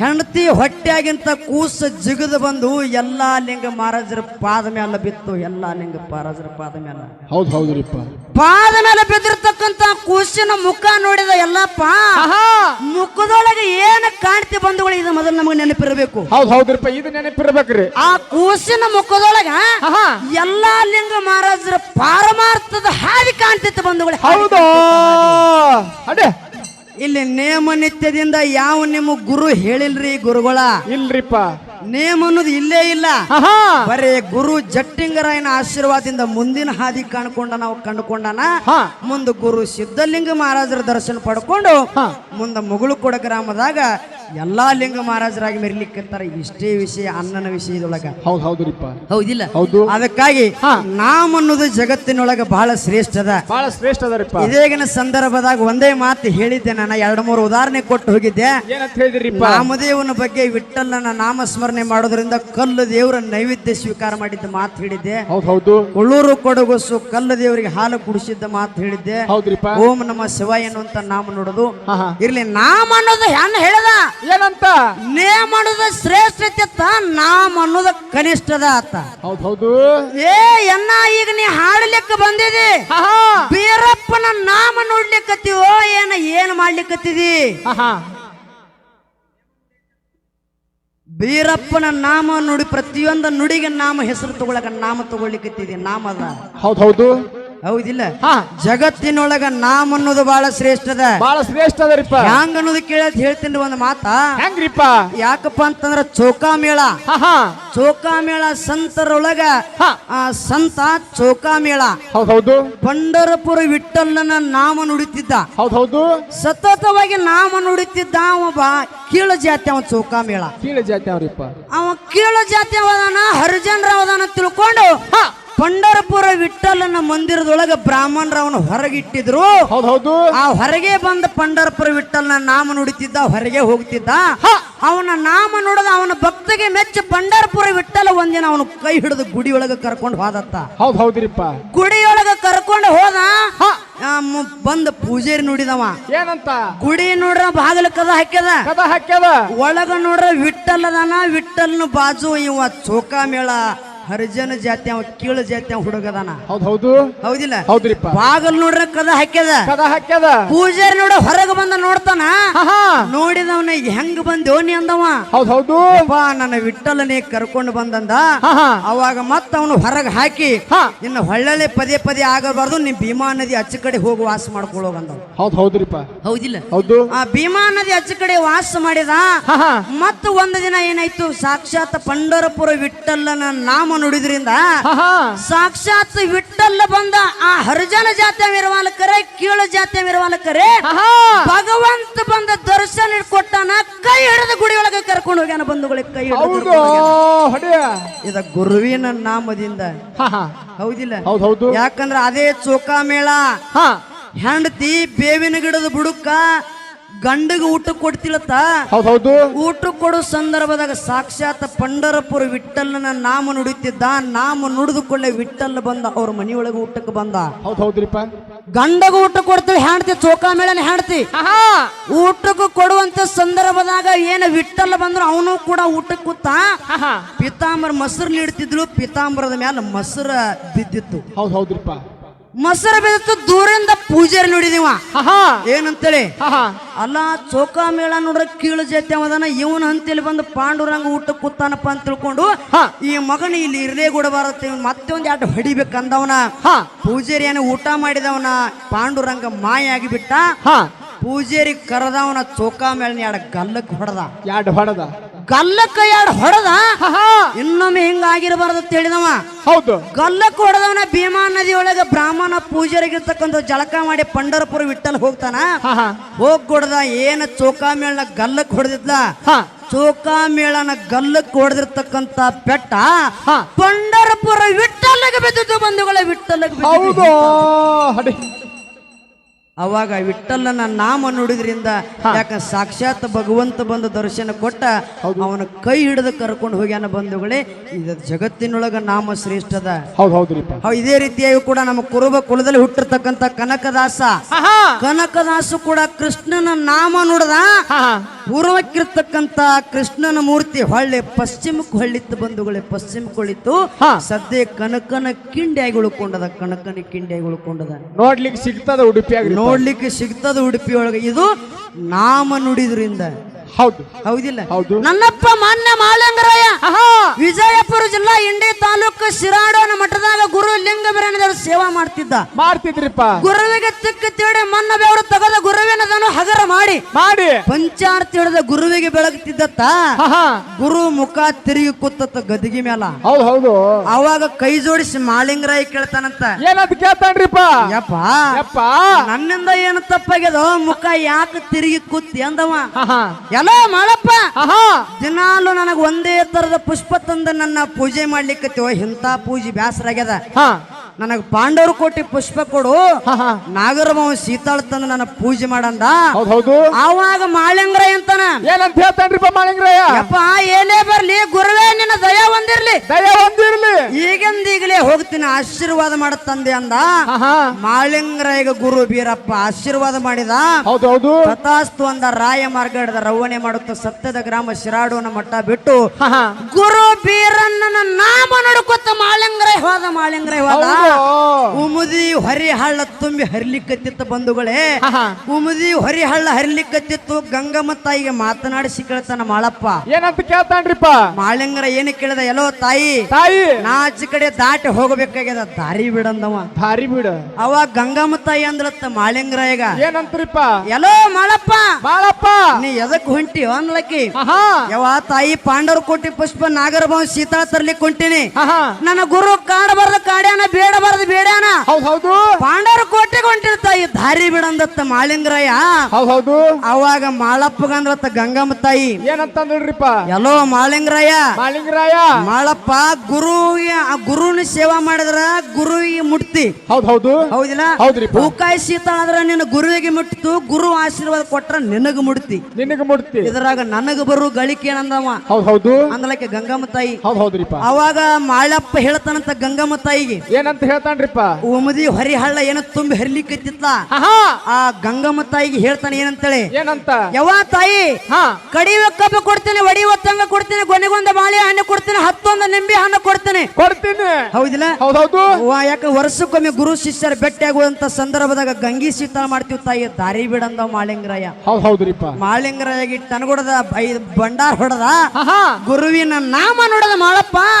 ಹೆಂಡತಿ ಹೊಟ್ಟೆಯಾಗಿಂತ ಕೂಸ ಜಿಗದು ಬಂದು ಎಲ್ಲಾ ಲಿಂಗ ಮಹಾರಾಜರ ಪಾದ ಮೇಲೆ ಬಿತ್ತು. ಎಲ್ಲಾ ಲಿಂಗ ಮಹಾರಾಜರ ಪಾದ ಮೇಲೆ ಹೌದ್ ಹೌದ್ರಿಪ್ಪ. ಪಾದ ಮೇಲೆ ಬಿದ್ದಿರ್ತಕ್ಕಂತ ಕೂಸಿನ ಮುಖ ನೋಡಿದ ಎಲ್ಲಪ್ಪ ಮುಖದೊಳಗೆ ಏನು ಕಾಣ್ತಿ ಬಂಧುಗಳು ಇದು ಮೊದಲು ನಮಗೆ ನೆನಪಿರಬೇಕು. ಹೌದು ಹೌದ್ರಪ್ಪ ಇದು ನೆನಪಿರ್ಬೇಕ್ರಿ. ಆ ಕೂಸಿನ ಮುಖದೊಳಗ ಎಲ್ಲಾ ಲಿಂಗ ಮಹಾರಾಜರ ಪಾರಮಾರ್ಥದ ಹಾದಿ ಕಾಣ್ತಿತ್ತು ಬಂಧುಗಳು. ಹೌದು? ಅಡೆ ಇಲ್ಲಿ ನೇಮ ನಿತ್ಯದಿಂದ ಯಾವ ನಿಮ್ಮ ಗುರು ಹೇಳಿಲ್ರಿ ಗುರುಗಳ? ಇಲ್ರಿಪ್ಪ. ನೇಮ ಅನ್ನೋದು ಇಲ್ಲೇ ಇಲ್ಲ. ಬರೀ ಗುರು ಜಟ್ಟಿಂಗರಾಯನ ಆಶೀರ್ವಾದದಿಂದ ಮುಂದಿನ ಹಾದಿ ಕಾಣ್ಕೊಂಡ ನಾವು ಕಂಡುಕೊಂಡನ. ಮುಂದೆ ಗುರು ಸಿದ್ಧಲಿಂಗ ಮಹಾರಾಜರ ದರ್ಶನ ಪಡ್ಕೊಂಡು ಮುಂದೆ ಮುಗುಳುಕೊಡ ಗ್ರಾಮದಾಗ ಎಲ್ಲಾ ಲಿಂಗ ಮಹಾರಾಜರಾಗಿ ಮೆರಿಲಿಕ್ಕತ್ತಾರ ಇಷ್ಟೇ ವಿಷಯ ಅನ್ನನ ವಿಷಯದೊಳಗ. ಹೌದು ಹೌದ್ರಿಪ್ಪ ಹೌದಿಲ್ಲ. ಹೌದು. ಅದಕ್ಕಾಗಿ ನಾಮ ಅನ್ನೋದು ಜಗತ್ತಿನೊಳಗ ಬಹಳ ಶ್ರೇಷ್ಠ ಅದ. ಬಹಳ ಶ್ರೇಷ್ಠದ ಅದರಿಪ್ಪ ಇದೇಗಿನ ಸಂದರ್ಭದಾಗ ಒಂದೇ ಮಾತು ಹೇಳಿದ್ದೆ ನಾನು. ಎರಡು ಮೂರು ಉದಾಹರಣೆ ಕೊಟ್ಟು ಹೋಗಿದ್ದೆ. ನಾಮದೇವನ ಬಗ್ಗೆ ವಿಠಲನ ನಾಮಸ್ಮರಣೆ ಮಾಡೋದ್ರಿಂದ ಕಲ್ಲು ದೇವರ ನೈವೇದ್ಯ ಸ್ವೀಕಾರ ಮಾಡಿದ್ದ ಮಾತು ಹೇಳಿದ್ದೆ. ಹೌದ್ ಕೊಳ್ಳೂರು ಕೊಡಗೊಸು ಕಲ್ಲು ದೇವರಿಗೆ ಹಾಲು ಕುಡಿಸಿದ್ದ ಮಾತು ಹೇಳಿದ್ದೆ. ಓಂ ನಮ್ಮ ಶಿವ ಎನ್ನುವಂತ ನಾಮ ನೋಡೋದು. ಇರ್ಲಿ ನಾಮ ಅನ್ನೋದು ಹೆಣ್ಣ ಹೇಳದ. ಏನಂತ? ನೇಮ ಅನ್ನೋದು ಶ್ರೇಷ್ಠತೆ ನಾಮ ಅನ್ನೋದು ಕನಿಷ್ಠದ ಆತ ಹೌದ್ ಏ ಎನ್ನ ಈಗ ನೀ ಹಾಡಲಿಕ್ಕೆ ಬಂದಿದಿ? ಬೀರಪ್ಪನ ನಾಮ ನೋಡ್ಲಿಕ್ಕತ್ತೀವೋ ಏನ ಏನ್ ಮಾಡ್ಲಿಕ್ಕತ್ತಿದಿ ಹಾ ಹಾ ಬೀರಪ್ಪನ ನಾಮ ನುಡಿ ಪ್ರತಿಯೊಂದು ನುಡಿಗೆ ನಾಮ ಹೆಸರು ತಗೊಳಕ ನಾಮ ತಗೊಳ್ಲಿಕ್ಕತ್ತಿದಿ ನಾಮದ ಹೌದು ಹೌದು. ಹೌದಿಲ್ಲ? ಜಗತ್ತಿನೊಳಗ ನಾಮ ಅನ್ನೋದು ಬಹಳ ಶ್ರೇಷ್ಠದ. ಬಹಳ ಶ್ರೇಷ್ಠ ಅದರಿಪ್ಪ. ಹ್ಯಾಂಗ ಅನ್ನೋದು ಕೇಳದ್ ಹೇಳ್ತೀನಿ ಒಂದು ಮಾತ. ಹೆಂಗ್ರಿಪ್ಪ? ಯಾಕಪ್ಪ ಅಂತಂದ್ರ ಚೌಕಾ ಮೇಳ. ಚೌಕಾ ಮೇಳ ಸಂತರೊಳಗ ಸಂತ ಚೌಕಾ ಮೇಳ. ಹೌದು ಪಂಡರಪುರ ವಿಠಲ್ಲನ ನಾಮ ನುಡಿತಿದ್ದ. ಹೌದೌದು ಹೌದು. ಸತತವಾಗಿ ನಾಮ ನುಡಿತಿದ್ದ ಅವ ಕೀಳ ಜಾತಿ ಅವ ಚೌಕಾಮೇಳ ಕೀಳ ಜಾತಿ ಅವ್ರಿಪ್ಪ. ಅವ ಕೀಳ ಜಾತಿ ಅವದಾನ ಹರಿಜನರ ಅವದಾನ ತಿಳ್ಕೊಂಡು ಹಾ. ಪಂಡರಪುರ ವಿಠಲನ ಮಂದಿರದೊಳಗೆ ಬ್ರಾಹ್ಮಣರ ಅವನು ಹೊರಗಿಟ್ಟಿದ್ರು. ಹೌದ್ ಆ ಹೊರಗೆ ಬಂದ ಪಂಡರಪುರ ವಿಠಲನ ನಾಮ ನುಡಿತಿದ್ದ ಹೊರಗೆ ಹೋಗ್ತಿದ್ದ. ಅವನ ನಾಮ ನೋಡದ ಅವನ ಭಕ್ತಿಗೆ ಮೆಚ್ಚ ಪಂಡರಪುರ ವಿಠಲ ಒಂದಿನ ಅವನು ಕೈ ಹಿಡಿದು ಗುಡಿಯೊಳಗ ಕರ್ಕೊಂಡು ಹೋದತ್ತ. ಹೌದು ಹೌದ್ರಿಪ್ಪ. ಗುಡಿಯೊಳಗ ಕರ್ಕೊಂಡು ಹೋದ. ಬಂದ ಪೂಜಾರಿ ನೋಡಿದವ. ಏನಂತ? ಗುಡಿ ನೋಡ್ರ ಬಾಗಿಲು ಕದ ಹಾಕ್ಯದ. ಕದ ಹಾಕ್ಯದ. ಒಳಗ ನೋಡ್ರ ವಿಠಲ್ ಅದಾನ ವಿಠಲ್ನ ಬಾಜು ಇವ ಚೌಕಾಮೇಳ. ಹರಿಜನ ಜಾತಿ ಅವ ಕೀಳು ಜಾತಿ ಅವ ಹುಡುಗದಾನ. ಹೌದ್ ಹೌದು. ಹೌದಿಲ್ಲ? ಹೌದ್ರಿಪ್ಪ. ಬಾಗಲ್ ನೋಡ್ರ ಕದ ಹಾಕ್ಯದ? ಕದ ಹಾಕ್ಯದ. ಪೂಜಾರಿ ನೋಡ ಹೊರಗೆ ಬಂದ ನೋಡ್ತಾನ? ನೋಡಿದವನ ಹೆಂಗ್ ಬಂದೇವ್ ನೀ ಅಂದವ? ಹೌದ್ ಹೌದು. ನನ್ನ ವಿಠಲನೇ ಕರ್ಕೊಂಡು ಬಂದಂದ? ಅವಾಗ ಮತ್ತ ಅವನು ಹೊರಗೆ ಹಾಕಿ. ಇನ್ನು ಹೊಳ್ಳಲೆ ಪದೇ ಪದೇ ಆಗಬಾರ್ದು ನೀ ಭೀಮಾ ನದಿ ಅಚ್ಚ ಕಡೆ ಹೋಗಿ ವಾಸ ಮಾಡ್ಕೊಳ್ಳೋಗಂದವ ಹೌದ್ ಹೌದ್ರಿಪ್ಪ. ಹೌದಿಲ್ಲ? ಹೌದು. ಆ ಭೀಮಾ ನದಿ ಅಚ್ಚ ಕಡೆ ವಾಸ ಮಾಡಿದ? ಮತ್ತ ಒಂದು ದಿನ ಏನಾಯ್ತು? ಸಾಕ್ಷಾತ್ ಪಂಡರಪುರ ವಿಠಲನ ನಾಮ ನುಡಿದ್ರಿಂದ ಹಾ ಹಾ. ಸಾಕ್ಷಾತ್ ವಿಠಲ್ಲ ಬಂದ ಆ ಹರಿಜನ ಜಾತಿಯ ಮಿರವಾಲಕರೇ ಕೀಳು ಜಾತಿಯ ಮಿರವಾಲಕರೇ ಹಾ ಭಗವಂತ ಬಂದ ದರ್ಶನ ಕೊಟ್ಟಾನ ಕೈ ಹಿಡಿದು ಗುಡಿ ಒಳಗೆ ಕರ್ಕೊಂಡು ಹೋಗ್ಯಾನ ಬಂಧುಗಳಿಗೆ ಕೈ ಹಿಡಿದು. ಇದ ಗುರುವಿನ ನಾಮದಿಂದ. ಹೌದಿಲ್ಲ? ಹೌದ್ ಹೌದು. ಯಾಕಂದ್ರ ಅದೇ ಚೋಕಾ ಮೇಳ ಹೆಂಡತಿ ಬೇವಿನ ಗಿಡದ ಬುಡಕ್ಕ ಗಂಡಗ ಊಟ ಕೊಡ್ತಿಲತ್ತ? ಹೌದ್ ಹೌದು. ಊಟ ಕೊಡೋ ಸಂದರ್ಭದಾಗ ಸಾಕ್ಷಾತ್ ಪಂಡರಪುರ ವಿಠಲ್ನ ನಾಮ ನುಡಿತಿದ್ದ ನಾಮ ನುಡಿದುಕೊಳ್ಳೆ ವಿಠಲ್ ಬಂದ ಅವ್ರ ಮನೆಯೊಳಗೆ ಊಟಕ್ಕೆ ಬಂದ. ಹೌದ್ ಹೌದ್ರಿಪ್ಪ. ಗಂಡಗ ಊಟ ಕೊಡ್ತೀವಿ ಹೆಂಡತಿ ಚೌಕಾಮೇಳನ ಹೆಂಡತಿ. ಹಾ ಹಾ ಊಟಕ್ಕೆ ಕೊಡುವಂತ ಸಂದರ್ಭದಾಗ ಏನ ವಿಠಲ್ ಬಂದ್ರು ಅವನು ಕೂಡ ಊಟಕ್ಕೆ ಕೂತ ಪಿತಾಂಬರ ಮೊಸರು ನೀಡ್ತಿದ್ರು ಪಿತಾಂಬರದ ಮ್ಯಾಲ ಮೊಸರ ಬಿದ್ದಿತ್ತು. ಹೌದ್ ಹೌದ್ರಿಪ್ಪ. ಮೊಸರು ಬಿದ್ದು ದೂರಿಂದ ಪೂಜಾರಿ ನೋಡಿದೀವ ಏನಂತೇಳಿ? ಅಲ್ಲ ಚೋಕಾ ಮೇಳ ನೋಡ್ರ ಕೀಳು ಜೊತೆ ಅದನ್ನ ಇವನ ಅಂತೇಳಿ ಬಂದು ಪಾಂಡುರಂಗ ಊಟ ಕೂತಾನಪ್ಪ ಅಂತ ತಿಳ್ಕೊಂಡು ಹಾ. ಈ ಮಗನ ಇಲ್ಲಿ ಇರ್ಲೇ ಗುಡಬಾರತ್ತೆ. ಇವ್ನ್ ಮತ್ತೆ ಒಂದ್ ಎರಡು ಹೊಡಿಬೇಕಂದವನ. ಹಾ. ಪೂಜಾರಿ ಏನು ಊಟ ಮಾಡಿದವನ ಪಾಂಡುರಂಗ ಮಾಯ ಆಗಿಬಿಟ್ಟ. ಹಾ. ಪೂಜಾರಿ ಕರೆದವನ ಚೌಕಾಮೇಳನ ಎರಡು ಗಲ್ಲಕ್ಕೆ ಹೊಡೆದ. ಎರಡು ಹೊಡೆದ. ಗಲ್ಲಕ್ಕ ಎರಡು ಹೊಡೆದ ಇನ್ನೊಮ್ಮೆ ಹಿಂಗಾಗಿರಬಾರ್ದು ಅಂತ ಹೇಳಿದವ. ಹೌದು. ಗಲ್ಲಕ್ಕೆ ಹೊಡೆದವನ ಭೀಮಾ ನದಿ ಒಳಗೆ ಬ್ರಾಹ್ಮಣ ಪೂಜಾರಿಗಿರ್ತಕ್ಕಂಥ ಜಳಕ ಮಾಡಿ ಪಂಡರಪುರ ವಿಠಲ್ ಹೋಗ್ತಾನ? ಹೋಗ್ ಕೊಡದ ಏನ ಚೌಕಾಮೇಳನ ಗಲ್ಲಕ್ಕೆ ಹೊಡೆದಿದ್ಲ? ಹಾ. ಚೋಕಾಮೇಳನ ಗಲ್ಲಕ್ಕೆ ಹೊಡೆದಿರ್ತಕ್ಕಂತ ಪೆಟ್ಟ ಹಾ. ಪಂಡರಪುರ ವಿಟ್ಟಲ್ಲಿಗೆ ಬಿದ್ದಿದ್ದು ಬಂಧುಗಳ ವಿಟ್ಟಲ್ಲಿಗೆ. ಹೌದು ಅವಾಗ ವಿಠ್ಠಲನ ನಾಮ ನುಡಿದ್ರಿಂದ ಯಾಕ ಸಾಕ್ಷಾತ್ ಭಗವಂತ ಬಂದು ದರ್ಶನ ಕೊಟ್ಟ ಅವನ ಕೈ ಹಿಡಿದು ಕರ್ಕೊಂಡು ಹೋಗ್ಯಾನ ಬಂಧುಗಳೇ ಇದ ಜಗತ್ತಿನೊಳಗ ನಾಮ ಶ್ರೇಷ್ಠದ. ಇದೇ ರೀತಿಯಾಗಿ ಕೂಡ ನಮ್ಮ ಕುರುಬ ಕುಲದಲ್ಲಿ ಹುಟ್ಟಿರ್ತಕ್ಕಂಥ ಕನಕದಾಸ. ಕನಕದಾಸು ಕೂಡ ಕೃಷ್ಣನ ನಾಮ ನುಡ್ದ ಹಾ ಪೂರ್ವಕ್ಕಿರ್ತಕ್ಕಂಥ ಕೃಷ್ಣನ ಮೂರ್ತಿ ಹೊಳ್ಳೆ ಪಶ್ಚಿಮಕ್ಕೆ ಹೊಳ್ಳಿತ್ತು ಬಂಧುಗಳೇ ಪಶ್ಚಿಮಕ್ಕೆ ಹೊಳಿತು ಹಾ. ಸದ್ಯ ಕನಕನ ಕಿಂಡಿಯಾಗಿ ಉಳ್ಕೊಂಡದ ಕನಕನ ಕಿಂಡಿಯಾಗಿ ಉಳ್ಕೊಂಡದ. ನೋಡ್ಲಿಕ್ಕೆ ಸಿಗ್ತದ ಉಡುಪಿಯಾಗಿ ನೋಡ್ಲಿಕ್ಕೆ ಸಿಗ್ತದ ಉಡುಪಿಯೊಳಗೆ. ಇದು ನಾಮ ನುಡಿದ್ರಿಂದ ಹೌದು. ಹೌದಿಲ್ಲ. ಹೌದು. ನನ್ನಪ್ಪ ಮಾನ್ಯ ಮಾಳಂಗರಾಯ ವಿಜಯಪುರ ಜಿಲ್ಲಾ ಇಂಡಿ ತಾಲೂಕು ಶಿರಾಡೋನ ಮಠದಾಗ ಗುರು ಲಿಂಗ ಬಿರಣದವರು ಸೇವಾ ಮಾಡ್ತಿದ್ದ. ಮಾಡ್ತಿದ್ರಿಪ್ಪ. ಗುರುವಿಗೆ ತಿಕ್ಕ ತಿಳಿ ಮನ್ನ ಬೆವರು ತಗದ ಗುರುವಿನದನ್ನು ಹಗರ ಮಾಡಿ. ಮಾಡಿ. ಪಂಚಾರ್ತಿ ಹಿಡಿದ ಗುರುವಿಗೆ ಬೆಳಗ್ತಿದ್ದತ್ತ ಹಾ ಗುರು ಮುಖ ತಿರುಗಿ ಕೂತತ್ತ ಗದಿಗೆ ಮೇಲ ಹೌದು ಹೌದು. ಅವಾಗ ಕೈ ಜೋಡಿಸಿ ಮಾಳಿಂಗರಾಯ ಕೇಳ್ತಾನಂತ. ಏನಂತ ಕೇಳ್ತಾನ್ರಿಪ್ಪ? ಯಪ್ಪ. ಯಪ್ಪ. ನನ್ನಿಂದ ಏನು ತಪ್ಪಾಗ್ಯದ ಮುಖ ಯಾಕೆ ತಿರುಗಿ ಕೂತಿ ಅಂದವ. ಹಾ ಮಾಳಪ್ಪ. ಎಲ್ಲೋ ಮಾಡಪ್ಪ ಹಾ ಹಾ ದಿನಾಲು ನನಗ ಒಂದೇ ತರದ ಪುಷ್ಪ ತಂದ ನನ್ನ ಪೂಜೆ ಮಾಡ್ಲಿಕ್ಕೆ ಇಂಥ ಪೂಜೆ ಬ್ಯಾಸರ ಆಗ್ಯದ ಹಾ. ನನಗ ಪಾಂಡವರು ಕೋಟಿ ಪುಷ್ಪ ಕೊಡು. ಹಾ ಹಾ. ನಾಗರಮಾವ ಸೀತಾಳ ತಂದು ನನ್ನ ಪೂಜೆ ಮಾಡಂದ. ಹೌದು ಹೌದು. ಆವಾಗ ಮಾಳಿಂಗ್ರ ಅಂತಾನ. ಏನಂತ ಹೇಳ್ತಾನ್ರಿಪ್ಪ ಮಾಳಿಂಗ್ರಯ್ಯ? ಯಪ್ಪ ಏನೇ ಬರ್ಲಿ ಗುರುವೇ ನಿನ್ನ ದಯಾ ಒಂದಿರ್ಲಿ ದಯ ಒಂದಿರ್ಲಿ ಈಗಿಂದೀಗಲೇ ಹೋಗ್ತೀನಿ ಆಶೀರ್ವಾದ ಮಾಡ ತಂದೆ ಅಂದ. ಮಾಳಿಂಗ್ರಾಯಗ ಗುರು ಬೀರಪ್ಪ ಆಶೀರ್ವಾದ ಮಾಡಿದ. ಹೌದು ಹೌದು. ತಥಾಸ್ತು ಅಂದ ರಾಯ ಮಾರ್ಗ ಹಿಡಿದ ರವಣೆ ಮಾಡುತ್ತ ಸತ್ಯದ ಗ್ರಾಮ ಶಿರಾಡುವನ ಮಟ್ಟ ಬಿಟ್ಟು ಗುರು ಬೀರಣ್ಣನ ನಾಮ ನಡ್ಕೊತ ಮಾಳಿಂಗ್ರಾಯ ಹೋದ ಮಾಳಿಂಗ್ರಾಯ ಹೋದ. ಉಮುದಿ ಹರಿಹಳ್ಳ ತುಂಬಿ ಹರಿಲಿಕ್ಕತ್ತಿತ್ತು ಬಂಧುಗಳೇ. ಉಮುದಿ ಹರಿಹಳ್ಳ ಹರಿಲಿಕ್ಕತ್ತಿತ್ತು ಗಂಗಮ್ಮ ತಾಯಿಗೆ ಮಾತನಾಡಿಸಿ ಕೇಳ್ತಾನ ಮಾಳಪ್ಪ. ಏನಂತ ಕೇಳ್ತಾನ್ರಿಪ್ಪ? ಮಾಳಿಂಗರ ಏನು ಕೇಳಿದ ಎಲ್ಲೋ ತಾಯಿ? ತಾಯಿ. ನಾ ಆಚೆ ಕಡೆ ದಾಟಿ ಹೋಗಬೇಕಾಗ್ಯದ. ದಾರಿ ಬಿಡಂದವ. ದಾರಿ ಬಿಡ. ಅವ ಗಂಗಮ್ಮ ತಾಯಿ ಅಂದ್ರತ್ತ ಮಾಳಿಂಗರಾಯಗ. ಏನಂತ್ರಿಪ್ಪ? ಎಲ್ಲೋ ಮಾಳಪ್ಪ ಎದಕ್ ಹೊಂಟಿ ಅನ್ಲಕ್ಕಿ? ಹಾ ಹಾ ಯಾವ ತಾಯಿ ಪಾಂಡವ್ರ ಕೊಟ್ಟಿ ಪುಷ್ಪ ನಾಗರಭಾವ ಸೀತಾ ತರ್ಲಿ ಕುಂಟಿನಿ ನನ್ನ ಗುರು ಕಾಡಬಾರದು ಕಾಡ್ಯಾನ ಬೇಡಬಾರ್ದು ಬೇಡ್ಯಾನ? ಹೌದು ಹೌದು. ಪಾಂಡವ್ರ ಕೋಟೆಗೆ ಹೊಂಟಿರ್ತ ಈ ದಾರಿ ಬಿಡಂದತ್ತ ಮಾಳಿಂಗರಾಯ ಹೌದು ಹೌದು. ಅವಾಗ ಮಾಳಪ್ಪಗಂದ್ರತ್ತ ಗಂಗಮ್ಮ ತಾಯಿ. ಏನಂತಂದ್ರಿಪ್ಪ? ಎಲ್ಲೋ ಮಾಳಿಂಗರಾಯ ಮಾಳಿಂಗರಾಯ ಮಾಳಪ್ಪ ಗುರು ಗುರುನ ಸೇವಾ ಮಾಡಿದ್ರ ಗುರುವಿಗೆ ಮುಟ್ತಿ. ಹೌದು ಹೌದು. ಹೌದಿಲ್ಲ? ಹೌದ್ರಿ ಹೂಕಾಯಿ ಸೀತಾ ಆದ್ರ ನಿನ್ನ ಗುರುವಿಗೆ ಮುಟ್ಟಿತು ಗುರು ಆಶೀರ್ವಾದ ಕೊಟ್ರ ನಿನಗ ಮುಡ್ತಿ ನಿನಗೆ ಮುಟ್ತಿ ಇದ್ರಾಗ ನನಗ ಬರು ಗಳಿಕೆ ಏನಂದವ? ಹೌದು ಹೌದು. ಅಂದಲಕ್ಕೆ ಗಂಗಮ್ಮ ತಾಯಿ. ಹೌದು ಹೌದ್ರಿಪ್ಪ. ಅವಾಗ ಮಾಳಪ್ಪ ಹೇಳ್ತಾನಂತ ಗಂಗಮ್ಮ ತಾಯಿಗೆ ಏನಂತ ಹೇಳ್ತಾನ್ರಿಪ್ಪ? ಉಮದಿ ಹರಿಹಳ್ಳ ಏನ ತುಂಬಿ ಹರಿಲಿಕ್ಕತ್ತಿತ್ಲ ಆ ಗಂಗಮ್ಮ ತಾಯಿಗೆ ಹೇಳ್ತಾನೆ ಏನಂತೇಳಿ ಏನಂತ? ಯಾವ ತಾಯಿ ಹಾ. ಕಡಿಯುವ ಕಬ್ಬು ಕೊಡ್ತೇನೆ ಒಡಿಯುವ ತಂಗ ಕೊಡ್ತೇನೆ ಕೊನೆಗೊಂದ ಬಾಳೆ ಹಣ್ಣು ಕೊಡ್ತೇನೆ ಹತ್ತೊಂದು ನಿಂಬೆ ಹಣ್ಣು ಕೊಡ್ತೇನೆ. ಕೊಡ್ತೀನಿ. ಹೌದಿಲ್ಲ? ಹೌದು ಹೌದು. ವಾ ಯಾಕೆ ವರ್ಷಕ್ಕೊಮ್ಮೆ ಗುರು ಶಿಷ್ಯರ ಭೇಟಿ ಆಗುವಂತ ಸಂದರ್ಭದಾಗ ಗಂಗಿ ಸೀತಾ ಮಾಡ್ತೀವಿ ತಾಯಿ ದಾರಿ ಬಿಡಂದ ಮಾಳಿಂಗರಾಯ. ಹೌದು ಹೌದ್ರಿಪ್ಪ. ಮಾಳಿಂಗರಾಯಗಿ ತನಗೊಡದ ಬಂಡಾರ ಹೊಡೆದ ಗುರುವಿನ ನಾಮ ನೋಡದ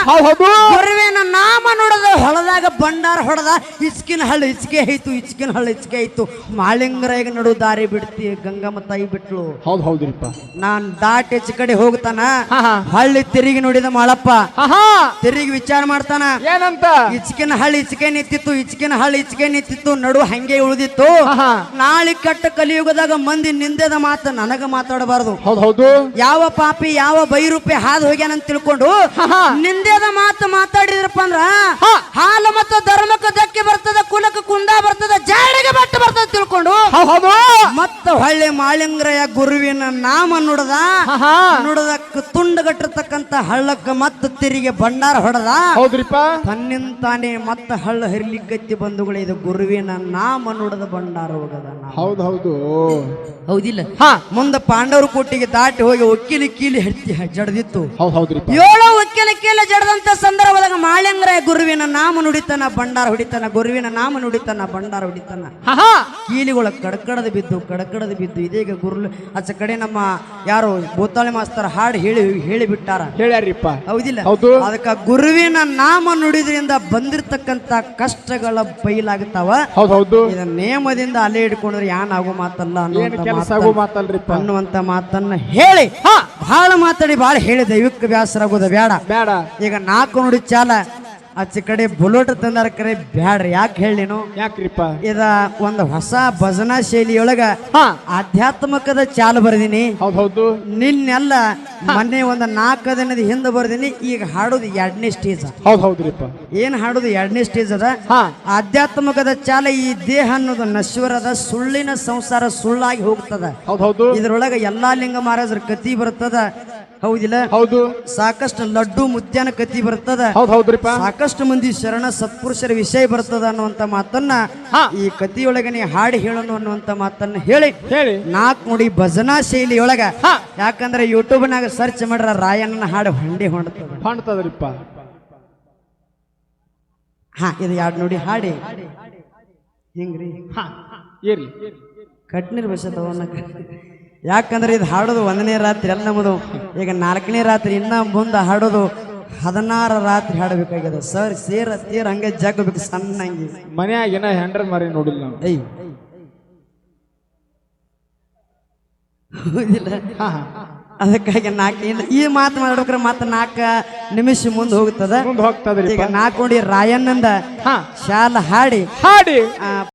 ಹೌದು. ಗುರುವಿನ ನಾಮ ನೋಡದ ಹೊಳದಾಗ ಬಂಡಾರ ಹೊಡೆದ. ಇಚ್ಕಿನ ಹಳ್ಳ ಇಚ್ಕೆ ಆಯ್ತು ಇಚ್ಕಿನ ಹಳ್ಳು ಇಚ್ಕೆ ಆಯ್ತು. ಮಾಳಿಂಗರಾಯಗ ನಡು ದಾರಿ ಬಿಡ್ತಿ ಗಂಗಮ್ಮ ತಾಯಿ ಬಿಟ್ಲು. ಹೌದು ಹೌದ್ರಿಪ್ಪ. ನಾನ್ ದಾಟ್ ಹೆಚ್ಚು ಕಡೆ ಹೋಗ್ತಾನ. ಹಳ್ಳಿ ತಿರುಗಿ ನೋಡಿದ ಮಾಳಪ್ಪ. ತಿರುಗಿ ವಿಚಾರ ಮಾಡ್ತಾನ. ಏನಂತ? ಇಚ್ಕಿನ ಹಳ್ಳಿ ಇಚ್ಕೆ ನಿಂತಿತ್ತು ಇಚ್ಕಿನ ಹಳ್ಳಿ ಇಚ್ಕೆ ನಿಂತಿತ್ತು ನಡು ಹಂಗೆ ಉಳಿದಿತ್ತು. ನಾಳೆ ಕಟ್ಟ ಕಲಿಯುಗದಾಗ ಮಂದಿ ನಿಂದೆದ ಮಾತು ನನಗ ಮಾತಾಡಬಾರದು. ಹೌದು ಹೌದು. ಯಾವ ಪಾಪಿ ಯಾವ ಬೈರೂಪಿ ಹಾದು ಹೋಗ್ಯಾನಂತ ತಿಳ್ಕೊಂಡು ನಿಂದೆದ ಮಾತು ಮಾತಾಡಿದ್ರಪ್ಪ ಅಂದ್ರ ಹಾ. ಹಾಲು ಮತ್ತು ಧರ್ಮಕ್ಕೆ ಧಕ್ಕೆ ಬರ್ತದ ಕುಲಕ್ಕೆ ಕುಂದ ಬರ್ತದ ಜಾಡಿಗೆ ಬಟ್ಟೆ ಬರ್ತದ ತಿಳ್ಕೊಂಡು ಹೌದು ಹೌದು. ಮತ್ತ ಹೊಳ್ಳಿ ಮಾಳಿಂಗ್ರಯ ಗುರುವಿನ ನಾಮ ನುಡದ ಹಾ ಹಾ. ನುಡದ ತುಂಡಗಟ್ಟಿರ್ತಕ್ಕಂತ ಹಳ್ಳಕ್ಕ ಮತ್ತ ತಿರಿಗೆ ಭಂಡಾರ ಹೊಡೆದ. ಹೌದ್ರಿಪ್ಪ. ತನ್ನಿಂತಾನೆ ಮತ್ತ ಹಳ್ಳ ಹರಿಲಿಕ್ಕತ್ತಿ ಬಂಧುಗಳು ಇದು ಗುರುವಿನ ನಾಮ ನುಡದ ಭಂಡಾರ ಹೋಗದ. ಹೌದು ಹೌದು. ಹೌದಿಲ್ಲ. ಹಾ. ಮುಂದ ಪಾಂಡವರು ಕೋಟಿಗೆ ದಾಟಿ ಹೋಗಿ ಒಕ್ಕಿಲಿ ಕೀಲಿ ಹೆಡ್ತಿ ಜಡದಿತ್ತು. ಏಳು ಒಕ್ಕಿಲ ಕೀಲಿ ಜಡದಂತ ಸಂದರ್ಭದಾಗ ಮಾಳ್ಯಂಗ್ರ ಗುರುವಿನ ನಾಮ ನುಡಿತನ ಭಂಡಾರ ಹೊಡಿತಾನ ಗುರುವಿನ ನಾಮ ನುಡಿತನ ಭಂಡಾರ ಹೊಡಿತಾನ. ಹಾ ಕೀಲಿಗಳ ಕಡಕಡದ ಬಿದ್ದು ಕಡಕಡದ ಬಿದ್ದು ಇದೀಗ ಗುರು ಅಚ್ಚ ಕಡೆ ನಮ್ಮ ಯಾರು ಭೂತಾಳಿ ಮಾಸ್ತರ ಹಾಡು ಹೇಳಿ ಹೇಳಿ ಬಿಟ್ಟಾರ. ಹೇಳ್ಯಾರಿಪ್ಪ ಹೌದಿಲ್ಲ. ಹೌದು. ಅದಕ್ಕ ಗುರುವಿನ ನಾಮ ನುಡಿದ್ರಿಂದ ಬಂದಿರತಕ್ಕಂತ ಕಷ್ಟಗಳ ಬೈಲಾಗ್ತಾವ. ಇದನ್ನ ನೇಮದಿಂದ ಅಲೆ ಹಿಡ್ಕೊಂಡ್ರೆ ಯಾನ್ ಆಗೋ ಮಾತಲ್ಲ ಅನ್ನೋ ಮಾತಲ್ರಿಪ್ಪ. ಅನ್ನುವಂತ ಮಾತನ್ನ ಹೇಳಿ. ಹಾ ಬಹಳ ಮಾತಾಡಿ ಬಹಳ ಹೇಳಿ ದೈವಿಕ ವ್ಯಾಸರಾಗೋದ ಬೇಡ. ಬೇಡ. ಈಗ ನಾಲ್ಕು ನುಡಿ ಚಾಲ. ಆಚೆ ಕಡೆ ಬುಲೆಟ್ ತಂದಾರ ಕರೆ ಬ್ಯಾಡ್ರಿ. ಯಾಕೆ ಹೇಳಿನು ಯಾಕ್ರಿಪ್ಪ? ಇದ ಒಂದು ಹೊಸ ಭಜನಾ ಶೈಲಿಯೊಳಗ ಹಾ. ಆಧ್ಯಾತ್ಮಕದ ಚಾಲು ಬರ್ದಿನಿ. ಹೌದ್ ಹೌದು ನಿನ್ನೆಲ್ಲ ಮೊನ್ನೆ ಒಂದು ನಾಲ್ಕು ದಿನದ ಹಿಂದೆ ಬರ್ದಿನಿ ಈಗ ಹಾಡೋದು ಎರಡನೇ ಸ್ಟೇಜ್ ಹೌದ್ ಹೌದ್ರಿಪ್ಪ ಏನ್ ಹಾಡೋದು ಎರಡನೇ ಸ್ಟೇಜ್ ಅದ? ಹಾ. ಆಧ್ಯಾತ್ಮಕದ ಚಾಲ ಈ ದೇಹ ಅನ್ನೋದು ನಶ್ವರದ ಸುಳ್ಳಿನ ಸಂಸಾರ ಸುಳ್ಳಾಗಿ ಹೋಗ್ತದ. ಹೌದ್ ಹೌದು ಇದ್ರೊಳಗ ಎಲ್ಲಾ ಲಿಂಗ ಮಹಾರಾಜರ ಕತಿ ಬರ್ತದ. ಹೌದಿಲ್ಲ? ಹೌದು. ಸಾಕಷ್ಟು ಲಡ್ಡು ಮುದ್ಯಾನ ಕತಿ ಬರ್ತದ. ಹೌದ್ ಹೌದ್ರಿಪ್ಪ. ಸಾಕಷ್ಟು ಮಂದಿ ಶರಣ ಸತ್ಪುರುಷರ ವಿಷಯ ಬರ್ತದ ಅನ್ನುವಂತ ಮಾತನ್ನ. ಈ ಕತಿಯೊಳಗೆ ನೀ ಹಾಡಿ ಹೇಳೋಣ ಅನ್ನುವಂತ ಮಾತನ್ನ ಹೇಳಿ. ಹೇಳಿ. ನಾಕ್ ನೋಡಿ ಭಜನಾ ಶೈಲಿಯೊಳಗ. ಯಾಕಂದ್ರೆ ಯೂಟ್ಯೂಬ್ನಾಗ ಸರ್ಚ್ ಮಾಡ್ರ ರಾಯಣ್ಣನ ಹಾಡು ಹೊಂಡಿ ಹೊಂಡ್ತದ ಹಾ ಇದು ಎರಡು ನೋಡಿ ಹಾಡಿ. ಹಿಂಗ್ರಿ. ಹಾ ಏರಿ ಕಟ್ನಿರ್ ಬಸ ತಗೋನಕ ಯಾಕಂದ್ರೆ ಇದು ಹಾಡೋದು ಒಂದನೇ ರಾತ್ರಿ ಅಲ್ಲ ನಮ್ಮದು. ಈಗ ನಾಲ್ಕನೇ ರಾತ್ರಿ ಇನ್ನ ಮುಂದೆ ಹಾಡೋದು ಹದಿನಾರು ರಾತ್ರಿ ಹಾಡಬೇಕಾಗ್ಯದ ಸರ್ ಸೇರ ಸೇರ್ ಹಂಗೆ ಜಗ್ಬೇಕು ಸಣ್ಣಂಗಿ. ಮನ್ಯಾಗ ಏನ ಹೆಂಡ್ರ ಮಾರಿ ನೋಡಿಲ್ಲ ನಾವು ಹೌದಿಲ್ಲ? ಅದಕ್ಕಾಗಿ ನಾಲ್ಕು ಈ ಮಾತು ಮಾಡ್ಬೇಕ್ರೆ ಮತ್ತೆ ನಾಲ್ಕು ನಿಮಿಷ ಮುಂದೆ ಹೋಗ್ತದ. ಮುಂದ್ ಹೋಗ್ತದ್ರಿಪ್ಪ. ಈಗ ನಾಲ್ಕು ನೋಡಿ ರಾಯಣ್ಣಂದ ಹಾ. ಶಾಲ ಹಾಡಿ. ಹಾಡಿ.